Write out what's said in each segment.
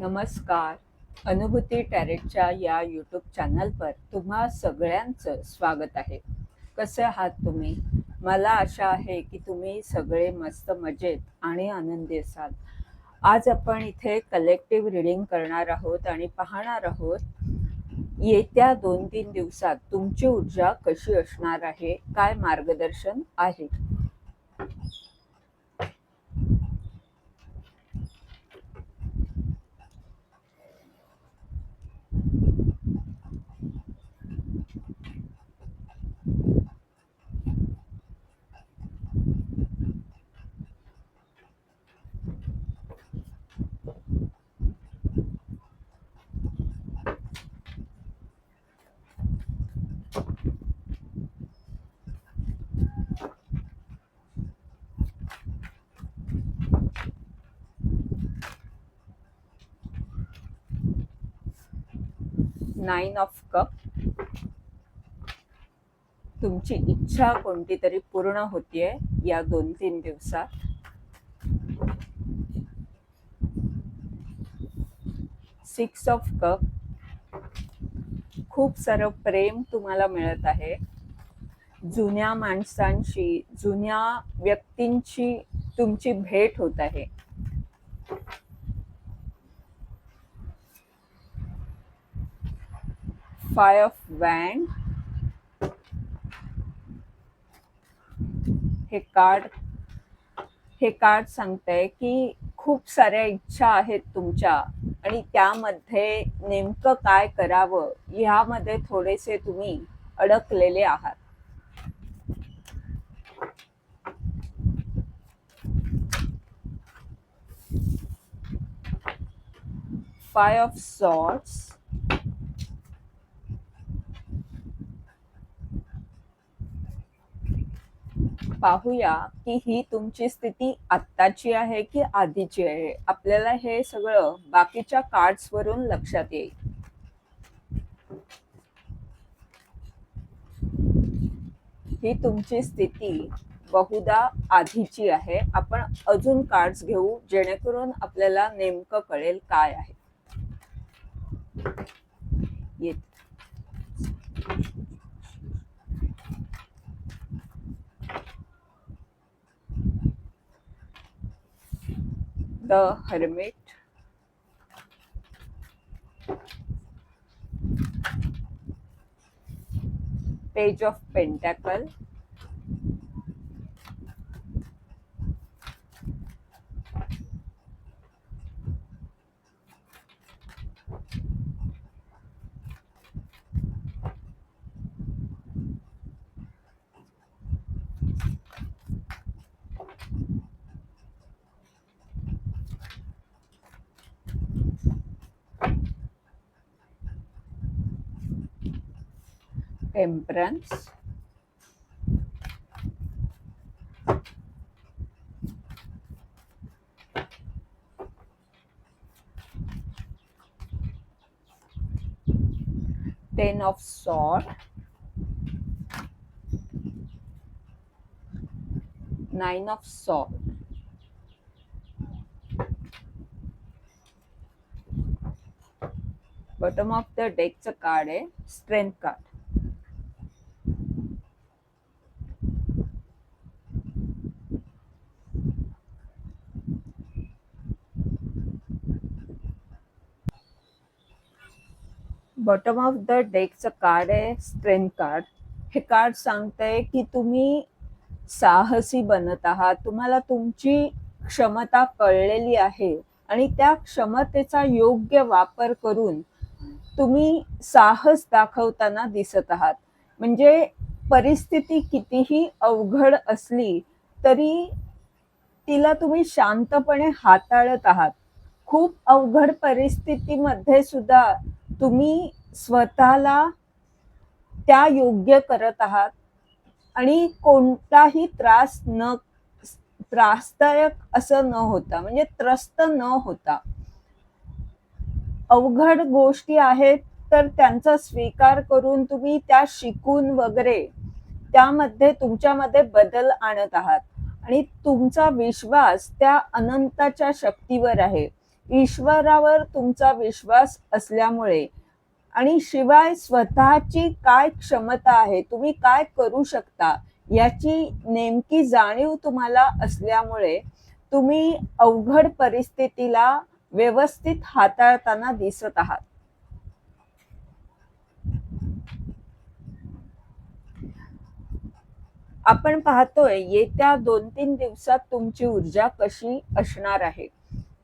नमस्कार. अनुभूती टॅरेटच्या या यूट्यूब चॅनलवर तुम्हा सगळ्यांचं स्वागत आहे. कसे आहात तुम्ही? मला आशा आहे की तुम्ही सगळे मस्त मजेत आणि आनंदी असाल. आज आपण इथे कलेक्टिव्ह रिडिंग करणार आहोत आणि पाहणार आहोत येत्या दोन तीन दिवसात तुमची ऊर्जा कशी असणार आहे? काय मार्गदर्शन आहे? नाईन ऑफ कप तुमची इच्छा कोणती तरी पूर्ण होतीये या दोन तीन दिवसात. सिक्स ऑफ कप खूप सारं प्रेम तुम्हाला मिळत आहे. जुन्या माणसांशी जुन्या व्यक्तींची तुमची भेट होत आहे. फाय ऑफ वॅन्ड हे कार्ड हे कार्ड सांगतंय की खूप साऱ्या इच्छा आहेत तुमच्या आणि त्यामध्ये नेमकं काय करावं ह्यामध्ये थोडेसे तुम्ही अडकलेले आहात. फाय ऑफ सॉर्ट्स पाहूया की ही तुमची स्थिती आत्ताची आहे की आधीची आहे? आपल्याला हे सगळं बाकीच्या कार्ड्स वरून लक्षात येईल. ही तुमची स्थिती बहुधा आधीची आहे. आपण अजून कार्ड्स घेऊ जेणेकरून आपल्याला नेमकं कळेल काय आहे. येत the hermit. Page of pentacle temperance ten of sword nine of sword bottom of the deckचं कार्ड आहे strength card bottom of the डेकचं card आहे स्ट्रेंथ कार्ड हे कार्ड सांगतंय की तुम्ही साहसी बनत आहात. तुम्हाला तुमची क्षमता कळलेली आहे आणि त्या क्षमतेचा योग्य वापर करून तुम्ही साहस दाखवताना दिसत आहात. म्हणजे परिस्थिती कितीही अवघड असली तरी तिला तुम्ही शांतपणे हाताळत आहात. खूप अवघड परिस्थितीमध्ये सुद्धा तुम्ही स्वतःला त्या योग्य करत आहात आणि कोणताही त्रास न त्रासदायक असं न होता म्हणजे त्रस्त न होता. अवघड गोष्टी आहेत तर त्यांचा स्वीकार करून तुम्ही त्या शिकून वगैरे त्यामध्ये तुमच्यामध्ये बदल आणत आहात. आणि तुमचा विश्वास त्या अनंताच्या शक्तीवर आहे. ईश्वरावर तुमचा विश्वास असल्यामुळे आणि शिवाय स्वतःची काय क्षमता आहे तुम्ही काय करू शकता याची नेमकी जाणीव तुम्हाला असल्यामुळे तुम्ही अवघड परिस्थितीला व्यवस्थित हाताळताना दिसत आहात. आपण पाहतोय येत्या दोन तीन दिवसात तुमची ऊर्जा कशी असणार आहे?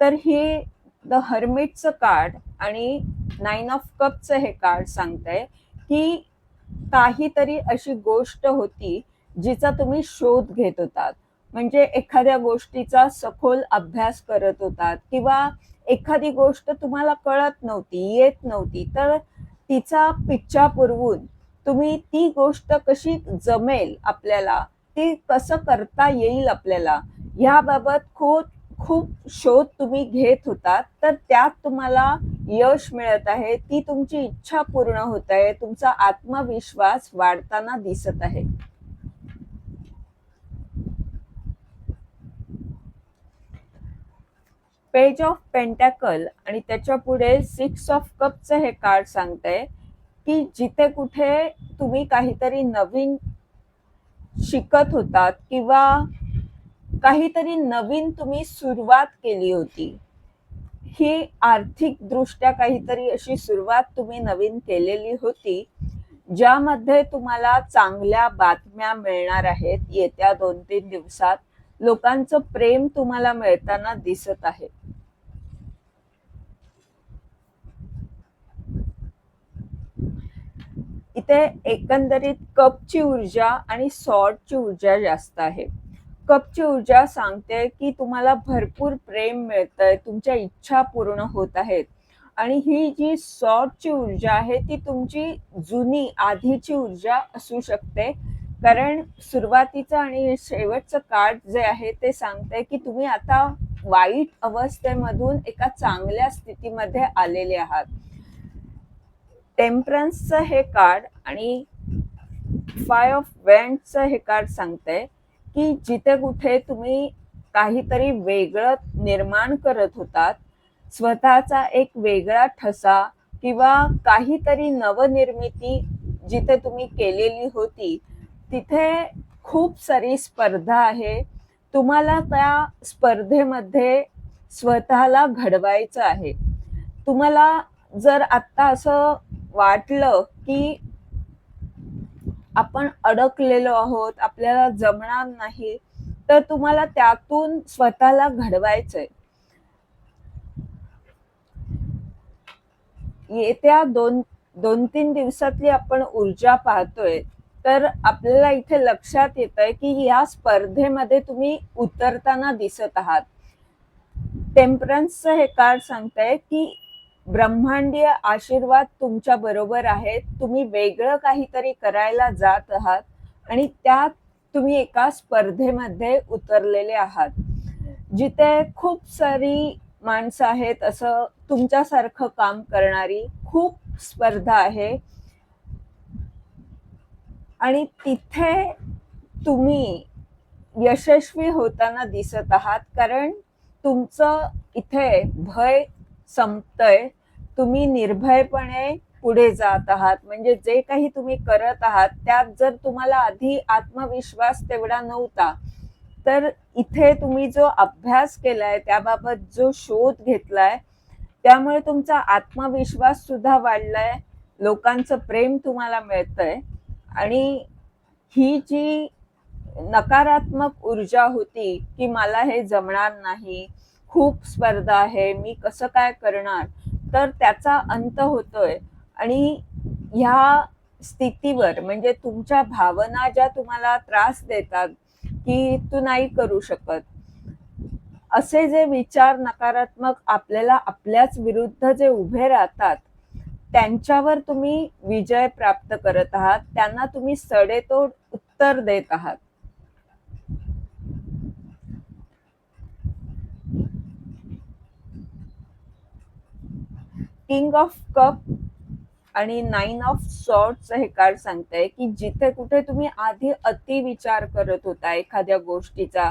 तर ही द हर्मिटचं कार्ड आणि नाईन ऑफ कपचं हे कार्ड सांगतंय की काहीतरी अशी गोष्ट होती जिचा तुम्ही शोध घेत होतात. म्हणजे एखाद्या गोष्टीचा सखोल अभ्यास करत होतात किंवा एखादी गोष्ट तुम्हाला कळत नव्हती येत नव्हती तर तिचा पिच्छा पुरवून तुम्ही ती गोष्ट कशी जमेल आपल्याला ती कसं करता येईल आपल्याला याबाबत खूप खूप शोध तुम्ही घेत होता तर त्यात तुम्हाला यश मिळत आहे ती तुमची इच्छा पूर्ण होत आहे तुमचा आत्मविश्वास वाढताना दिसत आहे. पेज ऑफ पेंटॅकल आणि त्याच्या पुढे सिक्स ऑफ कपचं हे कार्ड सांगतंय की जिथे कुठे तुम्ही काहीतरी नवीन शिकत होतात किंवा काहीतरी नवीन तुम्ही सुरुवात केली होती. ही आर्थिक दृष्ट्या काहीतरी अशी सुरुवात तुम्ही नवीन केलेली होती ज्यामध्ये तुम्हाला चांगल्या बातम्या मिळणार आहेत. येत्या दोन तीन दिवसात लोकांचं प्रेम तुम्हाला मिळताना दिसत आहे. इथे एकंदरीत कपची ऊर्जा आणि सॉर्टची ऊर्जा जास्त आहे. कपची ऊर्जा सांगते की तुम्हाला भरपूर प्रेम मिळतंय तुमच्या इच्छा पूर्ण होत आहेत. आणि ही जी सॉर्टची ऊर्जा आहे ती तुमची जुनी आधीची ऊर्जा असू शकते. कारण सुरुवातीचं आणि शेवटचं कार्ड जे आहे ते सांगते की तुम्ही आता वाईट अवस्थेमधून एका चांगल्या स्थितीमध्ये आलेले आहात. टेम्परन्सचं हे कार्ड आणि फाय ऑफ वेंटचं हे कार्ड सांगतंय की जिथे कुठे तुम्ही काहीतरी वेगळं निर्माण करत होतात स्वतःचा एक वेगळा ठसा किंवा काहीतरी नवनिर्मिती जिथे तुम्ही केलेली होती तिथे खूप सारी स्पर्धा आहे. तुम्हाला त्या स्पर्धेमध्ये स्वतःला घडवायचं आहे. तुम्हाला जर आत्ता असं वाटलं की आपण अडकलेलो आहोत आपल्याला जमणार नाही तर तुम्हाला त्यातून स्वतःला घडवायचंय. येत्या दोन दोन तीन दिवसातली आपण ऊर्जा पाहतोय तर आपल्याला इथे लक्षात येत आहे की या स्पर्धेमध्ये तुम्ही उतरताना दिसत आहात. टेम्परन्सचं हे कार्ड सांगताय की ब्रह्मांडीय आशीर्वाद तुमच्या बरोबर आहेत. तुम्ही वेगळं काहीतरी करायला जात आहात आणि त्यात तुम्ही एका स्पर्धेमध्ये उतरलेले आहात. जिथे खूप सारी माणसं आहेत असं तुमच्यासारखं काम करणारी खूप स्पर्धा आहे. आणि तिथे तुम्ही यशस्वी होताना दिसत आहात. कारण तुमचं इथे भय संपतंय. तुम्ही निर्भयपणे पुढे जात आहात. म्हणजे जे काही तुम्ही करत आहात त्यात जर तुम्हाला आधी आत्मविश्वास तेवढा नव्हता तर इथे तुम्ही जो अभ्यास केलाय त्याबाबत जो शोध घेतलाय त्यामुळे तुमचा आत्मविश्वास सुद्धा वाढलाय लोकांचं प्रेम तुम्हाला मिळतंय आणि ही जी नकारात्मक ऊर्जा होती की मला हे जमणार नाही खूप स्पर्धा आहे मी कसं काय करणार तर त्याचा अंत होतोय. आणि ह्या स्थितीवर म्हणजे तुमच्या भावना ज्या तुम्हाला त्रास देतात की तू नाही करू शकत. असे जे विचार नकारात्मक आपल्याला आपल्याच विरुद्ध जे उभे राहतात त्यांच्यावर तुम्ही विजय प्राप्त करत आहात. त्यांना तुम्ही सडेतोड उत्तर देत आहात. किंग ऑफ कप आणि नाईन ऑफ सॉर्टचं हे कार्ड सांगताय की जिथे कुठे तुम्ही आधी अति विचार करत होता एखाद्या गोष्टीचा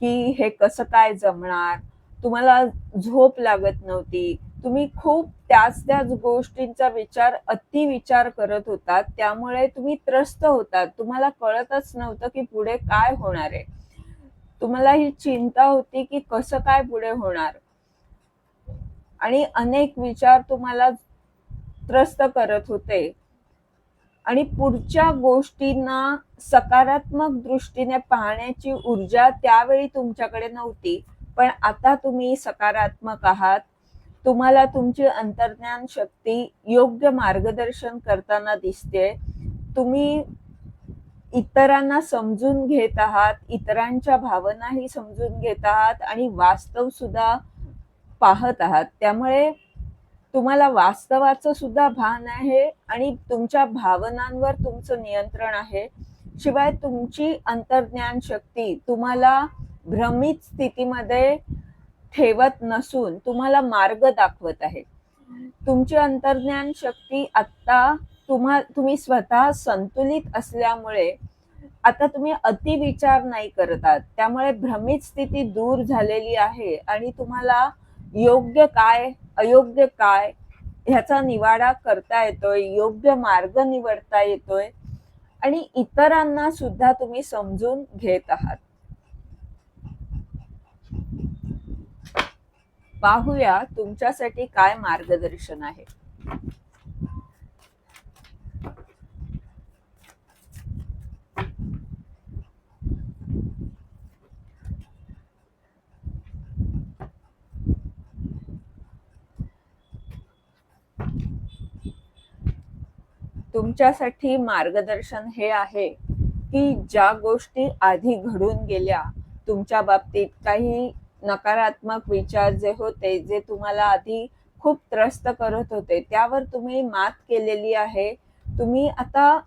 की हे कसं काय जमणार तुम्हाला झोप लागत नव्हती तुम्ही खूप त्याच त्याच गोष्टींचा विचार अति विचार करत होता त्यामुळे तुम्ही त्रस्त होतात तुम्हाला कळतच नव्हतं की पुढे काय होणार आहे. तुम्हाला ही चिंता होती की कसं काय पुढे होणार. आणि अनेक विचार तुम्हाला त्रस्त करत होते. आणि पुढच्या गोष्टींना सकारात्मक दृष्टीने पाहण्याची ऊर्जा त्यावेळी तुमच्याकडे नव्हती. पण आता तुम्ही सकारात्मक आहात. तुम्हाला तुमची अंतर्ज्ञान शक्ती योग्य मार्गदर्शन करताना दिसते. तुम्ही इतरांना समजून घेत आहात इतरांच्या भावनाही समजून घेत आहात आणि वास्तव सुद्धा पाहत आहात. त्यामुळे तुम्हाला वास्तवाचं सुद्धा भान आहे आणि तुमच्या भावनांवर तुमचं नियंत्रण आहे. शिवाय तुमची अंतर्ज्ञान शक्ती तुम्हाला भ्रमित स्थितीमध्ये ठेवत नसून तुम्हाला मार्ग दाखवत आहे. तुमची अंतर्ज्ञान शक्ती आता तुम्हा तुम्ही स्वतः संतुलित असल्यामुळे आता तुम्ही अतिविचार नाही करत आहात. त्यामुळे भ्रमित स्थिती दूर झालेली आहे आणि तुम्हाला योग्य काय अयोग्य काय ह्याचा निवाडा करता येतोय योग्य मार्ग निवडता येतोय आणि इतरांना सुद्धा तुम्ही समजून घेत आहात. पाहूया तुमच्यासाठी काय मार्गदर्शन आहे. तुमच्यासाठी मार्गदर्शन हे आहे की ज्या गोष्टी आधी घडून गेल्या तुमच्या बाबतीत काही नकारात्मक विचार जे होते जे तुम्हाला आधी खूप त्रस्त करत होते त्यावर तुम्ही मात केलेली आहे. तुम्ही आता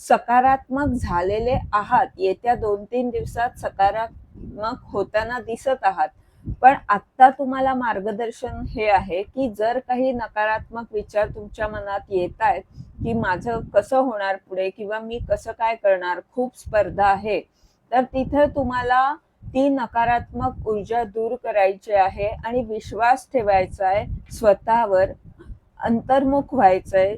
सकारात्मक झालेले आहात. येत्या दोन तीन दिवसात सकारात्मक होताना दिसत आहात. पण आत्ता तुम्हाला मार्गदर्शन हे आहे की जर काही नकारात्मक विचार तुमच्या मनात येत आहेत की माझं कसं होणार पुढे किंवा मी कसं काय करणार खूप स्पर्धा आहे तर तिथे तुम्हाला ती नकारात्मक ऊर्जा दूर करायची आहे आणि विश्वास ठेवायचा आहे स्वतःवर अंतर्मुख व्हायचंय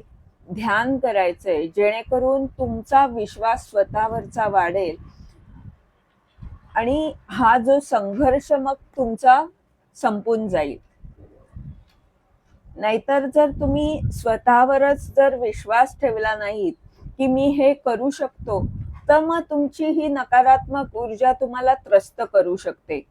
ध्यान करायचंय जेणेकरून तुमचा विश्वास स्वतःवरचा वाढेल आणि हा जो संघर्ष मग तुमचा संपून जाईल. नाहीतर जर तुम्ही स्वतःवरच जर विश्वास ठेवला नाहीत की मी हे करू शकतो तर मग तुमची ही नकारात्मक ऊर्जा तुम्हाला त्रस्त करू शकते.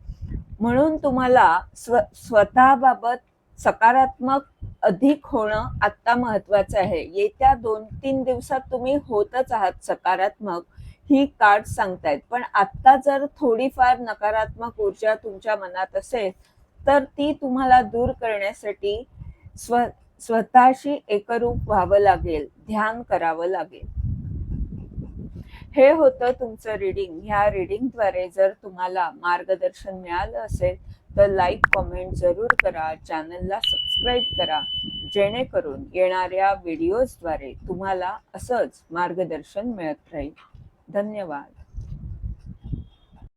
म्हणून तुम्हाला स्व स्वतःबाबत सकारात्मक अधिक होणं आत्ता महत्वाचं आहे. येत्या दोन तीन दिवसात तुम्ही होतच आहात सकारात्मक. ही कार्ड सांगतायत. पण आत्ता जर थोडीफार नकारात्मक ऊर्जा तुमच्या मनात असेल तर ती तुम्हाला दूर करण्यासाठी स्व स्वतःशी एकरूप व्हावं लागेल ध्यान करावं लागेल. हे होतं तुमचं रिडिंग ह्या रिडिंगद्वारे जर तुम्हाला मार्गदर्शन मिळालं असेल तर लाईक कॉमेंट जरूर करा चॅनलला सबस्क्राईब करा जेणेकरून येणाऱ्या व्हिडिओजद्वारे तुम्हाला असंच मार्गदर्शन मिळत राहील. धन्यवाद.